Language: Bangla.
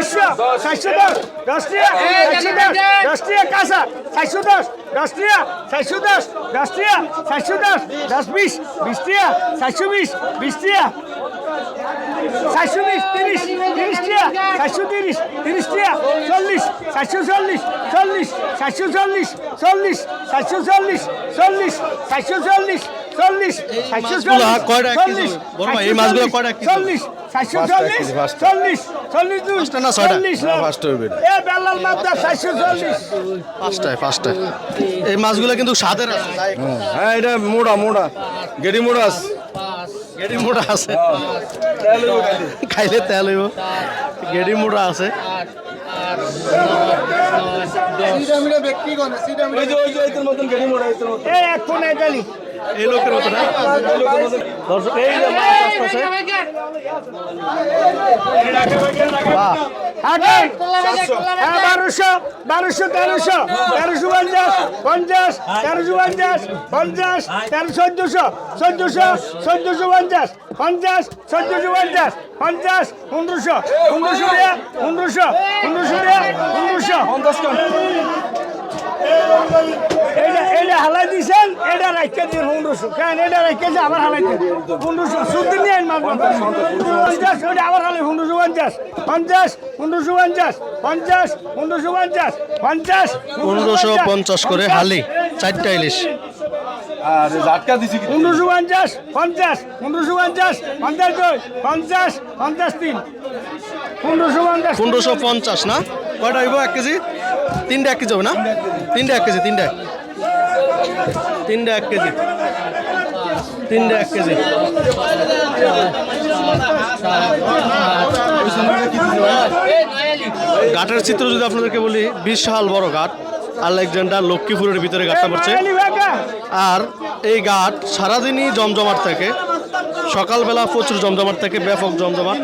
চারশো চারশো দশ দশ টিয়া চারশো দশ দশ টিয়া কাঁচা চারশো দশ দশ টিয়া চারশো দশ দশ টিয়া চারশো দশ দশ বিশ বিশ টিয়া চারশো বিশ বিশ টিয়া চারশো বিশ তিরিশ তিরিশ টিয়া চারশো তিরিশ তিরিশ টিয়া চল্লিশ চারশো চল্লিশ চল্লিশ চারশো চল্লিশ চল্লিশ চারশো চল্লিশ চল্লিশ চারশো চল্লিশ চল্লিশ চল্লিশ কয়টা এই মাছগুলো কয়টা কেজি? চল্লিশ চারশো চল্লিশ চল্লিশ চল্লিশ দুই? চল্লিশ পাঁচটা এ বেলাল মাদ্দা চারশো চল্লিশ। পাঁচটায় পাঁচটায়। এই মাছগুলো কিন্তু স্বাদের আছে। হ্যাঁ এটা মোড়া মোড়া। গেডি মোড়া আছে। গেডি মোটা আছে। খাইলে তেল হইব। গেডি আছে। ওই যে ওই যে মতন গেডি মোড়া এটার মতন। এ এক এই লোকের মতো না? দর্শক এই যে মাছ আসতেছে হ্যাঁ বারোশো বারোশো তেরোশো তেরোশো পঞ্চাশ পঞ্চাশ তেরোশো পঞ্চাশ পঞ্চাশ তেরো চোদ্দশো চোদ্দশো চোদ্দশো পঞ্চাশ পঞ্চাশ চোদ্দশো পঞ্চাশ পঞ্চাশ পনেরোশো পনেরোশো পনেরোশো পনেরোশো টাকা পনেরোশো এটা এটা হালাই দিছেন এটা রাখতে দিন পনেরোশো। কেন এটা রাখতেছে আবার হালাইতে। পনেরোশো শুদ্ধ নিয়ে পঞ্চাশ ওটা আবার হালাই পনেরোশো পঞ্চাশ। পঞ্চাশ পনেরোশো পঞ্চাশ। পঞ্চাশ পনেরোশো পঞ্চাশ। পঞ্চাশ পনেরোশো পঞ্চাশ। করে হালি। চারটা ইলিশ। পনেরোশো পঞ্চাশ পঞ্চাশ পনেরোশো পঞ্চাশ পঞ্চাশ দুই পঞ্চাশ পঞ্চাশ তিন। পনেরোশো পঞ্চাশ পনেরোশো পঞ্চাশ না? কয়টা হইব? এক কেজি? তিনটা এক কেজি হবে না? তিনটা এক কেজি তিনটা। তিনটা এক কেজি। তিনটা এক কেজি। ঘাটের চিত্র যদি আপনাদেরকে বলি, বিশাল বড় ঘাট। আলেকজান্ডার লক্ষ্মীপুরের ভিতরে ঘাটটা পড়ছে। আর এই ঘাট সারাদিনই জমজমাট থাকে। সকালবেলা প্রচুর জমজমাট থাকে, ব্যাপক জমজমাট।